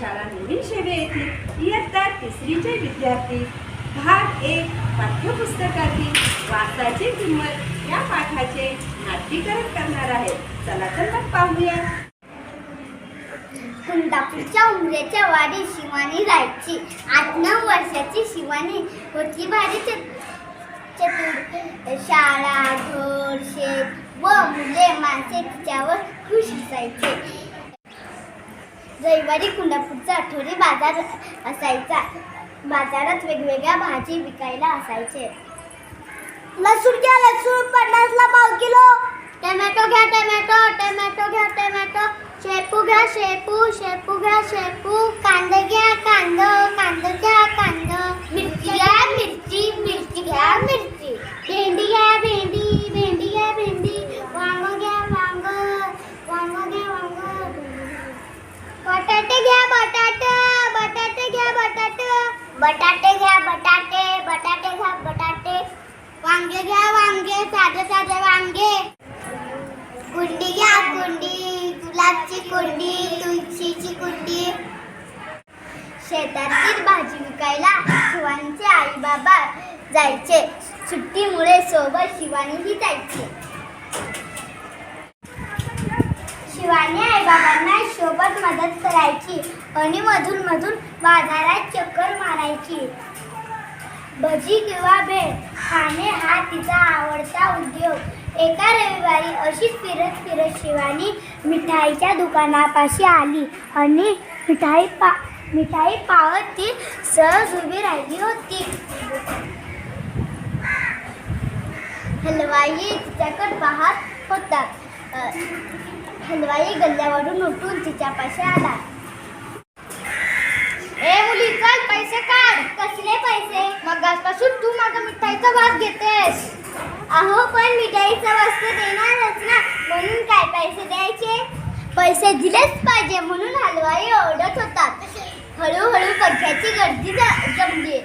शाळा येतील. तिसरीचे विद्यार्थी. भाग एक पाठ्यपुस्तकातील वासाची किंमत या पाठाचे नाट्यीकरण करणार आहे चला तर मग पाहूया कुंदापूरच्या उमऱ्याच्या वाडीत शिवानी राहायची आठ नऊ वर्षाची शिवानी होती भारी चतुर. शाळा घर शेत व मुले माणसे तिच्यावर खुश असायचे. रविवारी कोल्हापूरचा आठवडी बाजार असायचा. बाजारात वेगवेगळ्या भाजी विकायला असायचे. लसूण घ्या लसूण पन्नासला पाव किलो. टोमॅटो घ्या टोमॅटो टोमॅटो घ्या टोमॅटो. शेपू घ्या शेपू शेपू घ्या शेपू. कांदे घ्या कांदा कांदे घ्या कांदा मिरची घ्या मिरची मिरची घ्या मिरची भेंडी घ्या भेंडी भेंडी घ्या भेंडी वांग घ्या वांग वांग घ्या वांग बटाटे घ्या बटाटे बटाटे घ्या बटाटे बटाटे घ्या बटाटे बटाटे घ्या बटाटे. वांगे घ्या वांगे साधे साधे वांगे. कुंडी घ्या कुंडी गुलाबची कुंडी तुळशीची कुंडी. शेतातील भाजी विकायला शिवानीचे आई बाबा जायचे. सुट्टीमुळे सोबत शिवानीही जायचे. शिवानी आईबाबांना सोबत मदत करायची. आणि मधून मधून बाजारात चक्कर मारायची. भजी किंवा भेळ खाणे हा तिचा आवडता उद्योग. एका रविवारी अशीच फिरत फिरत शिवानी मिठाईच्या दुकानापाशी आली आणि मिठाई पा मिठाई पावत ती सहज उभी राहिली होती. हलवाई तिच्याकडे पाहत होता. हलवाई गल्ल्यावरून उठून तिच्यापाशी आला. कसले मग आजपासून तू माझा मिठाईचा वास घेतेस. अहो पण मिठाईचा वस्तू देणारच ना. म्हणून काय पैसे द्यायचे? पैसे दिलेच पाहिजे म्हणून हलवाई ओरडत होता. हळूहळू पैशाची गर्दी जमली.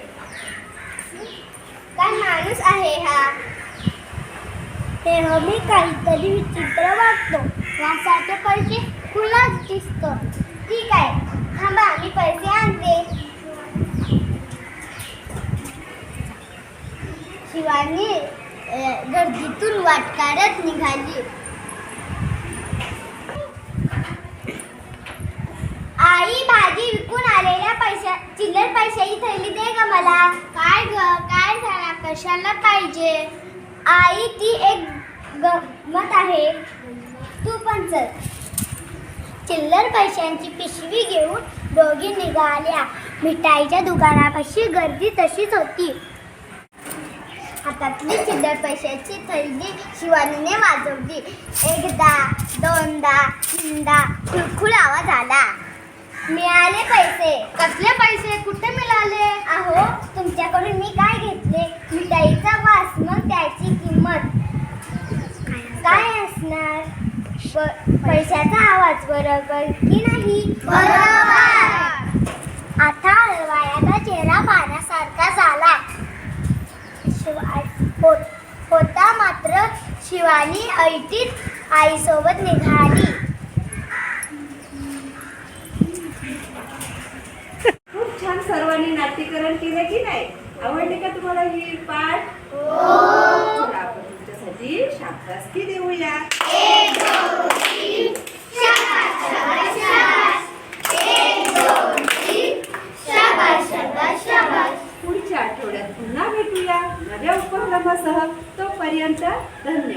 काय माणूस आहे हा? तेव्हा मी काहीतरी विचित्र वाटतो वासाचे पैसे खुलाच दिसतं ठीक आहे थांबा मी पैसे आणते शिवानी गर्दीतून वाट काढत निघाली. आई भाजी विकून आलेल्या पैशा चिल्लर पैशाची थैली दे ग मला. काय ग काय झाला कशाला पाहिजे? आई ती एक गमत आहे. तू पण चल. चिल्लर पैशांची पिशवी घेऊन दोघी निघाल्या. मिठाईच्या दुकानापाशी गर्दी तशीच होती. हातातली चिल्लर पैशाची थैली शिवानीने वाजवली. एकदा दोनदा तीनदा खुळखुळ आवाज आला. मिळाले पैसे. कसले पैसे? कुठे मिळाले? अहो तुमच्याकडून मी काय घेतले? मिठाईचा वास मग त्याची किंमत. काय असणार? पैशाचा आवाज बरोबर की नाही? आता हलवायाचा चेहरा पाण्यासारखा झाला शिवा हो- होता मात्र शिवानी ऐटीत आईसोबत निघाली. खूप छान सर्वांनी नाट्यकरण केलं की नाही? आवडले का तुम्हाला ही पाठ? चला आपण तुमच्यासाठी शाबासकी देऊया. पुढच्या आठवड्यात पुन्हा भेटूया. नव्या उपक्रमासह तोपर्यंत धन्यवाद.